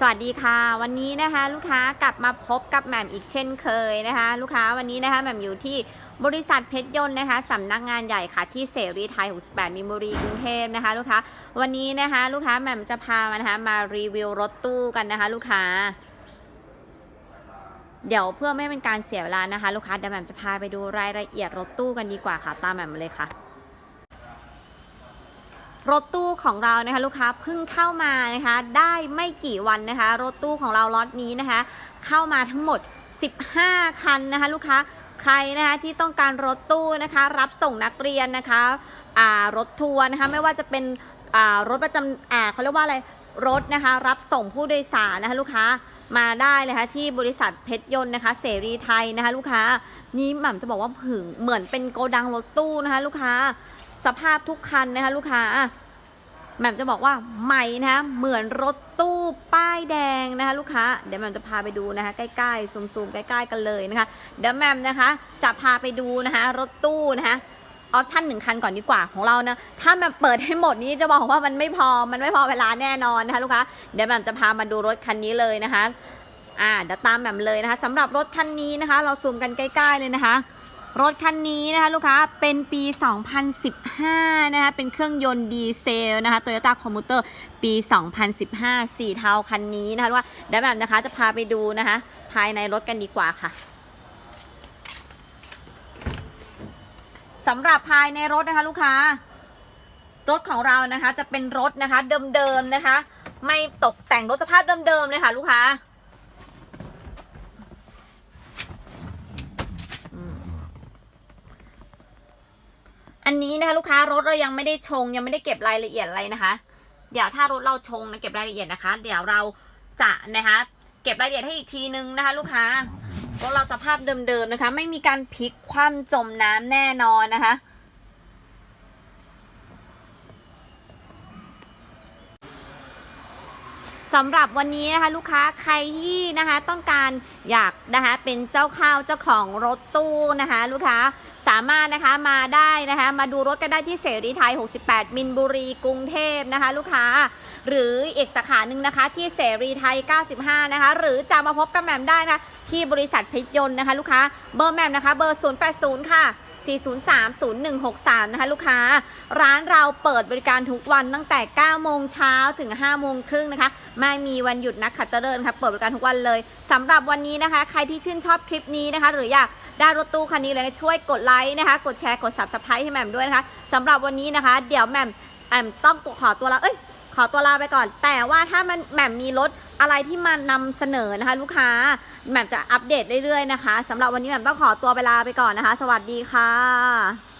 สวัสดีค่ะ วันนี้นะคะลูกค้ากลับมาพบกับแหม่มอีกเช่นเคยนะคะ ลูกค้าวันนี้นะคะแหม่มอยู่ที่บริษัทเพชรยนต์นะคะสำนักงานใหญ่ค่ะที่เสรีไทย 68 มินบุรีกรุงเทพนะคะ ลูกค้าวันนี้นะคะ ลูกค้าแหม่มจะพามานะคะมารีวิวรถตู้กันนะคะ ลูกค้า เดี๋ยวเพื่อไม่เป็นการเสียเวลานะคะ ลูกค้าเดี๋ยวแหม่มจะพาไปดูรายละเอียดรถตู้กันดีกว่าค่ะ ตามแหม่มมาเลยค่ะ รถตู้ของเรานะคะลูกค้าเพิ่งเข้ามานะคะได้ไม่กี่วันนะคะ รถตู้ของเราล็อตนี้นะคะ เข้ามาทั้งหมด 15 คันนะคะลูกค้าใครนะคะที่ต้องการรถตู้นะคะ รับส่งนักเรียนนะคะอ่ารถทัวร์นะคะไม่ว่าจะเป็นอ่ารถประจำอ่าเขาเรียกว่าอะไรรถนะคะ รับส่งผู้โดยสารนะคะลูกค้ามาได้เลยค่ะที่บริษัทเพชรยนต์นะคะ เสรีไทยนะคะ ลูกค้านี่หม่ำจะบอกว่าผึ่งเหมือนเป็นโกดังรถตู้นะคะ ลูกค้า สภาพทุกคันนะคะลูกค้าแหม่มจะบอกว่าใหม่นะคะเหมือนรถตู้ป้ายแดงนะคะลูกค้า เดี๋ยวแหม่มจะพาไปดูนะคะ ใกล้ๆซูมๆใกล้ๆกันเลยนะคะ เดี๋ยวแหม่มนะคะจะพาไปดูนะคะรถตู้นะคะออปชั่นหนึ่งคันก่อนดีกว่าของเรานะถ้าแหม่มเปิดให้หมดนี้จะบอกว่ามันไม่พอมันไม่พอเวลาแน่นอนนะคะลูกค้าเดี๋ยวแหม่มจะพามาดูรถคันนี้เลยนะคะ อ่าเดี๋ยวตามแหม่มเลยนะคะสำหรับรถคันนี้นะคะ เราซูมกันใกล้ ๆเลยนะคะ รถคันนี้นะคะลูกค้าเป็นปี 2015 นะคะเป็นเครื่องยนต์ดีเซลนะคะ Toyota Commuter ปี 2015สีเทาคันนี้นะคะว่าเดี๋ยวแบบนะคะจะพาไปดูนะคะ ภายในรถกันดีกว่าค่ะสำหรับภายในรถนะคะลูกค้ารถของเรานะคะจะเป็นรถนะคะเดิมๆนะคะ ไม่ตกแต่งรถสภาพเดิมๆเลยค่ะลูกค้า อันนี้นะคะลูกค้ารถเรายังไม่ได้ชง ยังไม่ได้เก็บรายละเอียดอะไรนะคะ เดี๋ยวถ้ารถเราชงนะเก็บรายละเอียดนะคะ เดี๋ยวเราจะนะคะเก็บรายละเอียดให้อีกทีนึงนะคะ ลูกค้ารถเราสภาพเดิมๆนะคะ ไม่มีการพลิกคว่ำจมน้ำแน่นอนนะคะ สำหรับวันนี้นะคะลูกค้าใครที่นะคะต้องการอยากนะคะเป็นเจ้าข้าวเจ้าของรถตู้นะคะ ลูกค้า สามารถนะคะมาได้นะคะมาดูรถกันได้ที่เสรีไทย 68 มินบุรีกรุงเทพนะคะ ลูกค้า หรืออีกสาขาหนึ่งนะคะ ที่เสรีไทย 95 นะคะ หรือจะมาพบกับแหม่มได้นะะที่บริษัทเพชรยนต์นะคะ ลูกค้าเบอร์แหม่มนะคะ เบอร์ 080 ค่ะ 403-0163 นะคะ ลูกค้า ร้านเราเปิดบริการทุกวันตั้งแต่ 9 โมงเช้าถึง 5 โมงครึ่งนะคะ ไม่มีวันหยุดนักขัตฤกษ์นะคะเปิดบริการทุกวันเลยสำหรับวันนี้นะคะ ใครที่ชื่นชอบคลิปนี้นะคะ หรืออยาก ได้รถตู้คันนี้เลยช่วยกดไลค์นะคะ กดแชร์กด subscribe ให้แหม่มด้วยนะคะสำหรับวันนี้นะคะ เดี๋ยวแหม่มแหม่มต้องขอตัวลาเอ้ยขอตัวลาไปก่อน แต่ว่าถ้ามันแหม่มมีรถอะไรที่มานำเสนอนะคะ ลูกค้าแหม่มจะอัปเดตเรื่อยๆนะคะสำหรับวันนี้แหม่มต้องขอตัวไปลาไปก่อนนะคะ สวัสดีค่ะ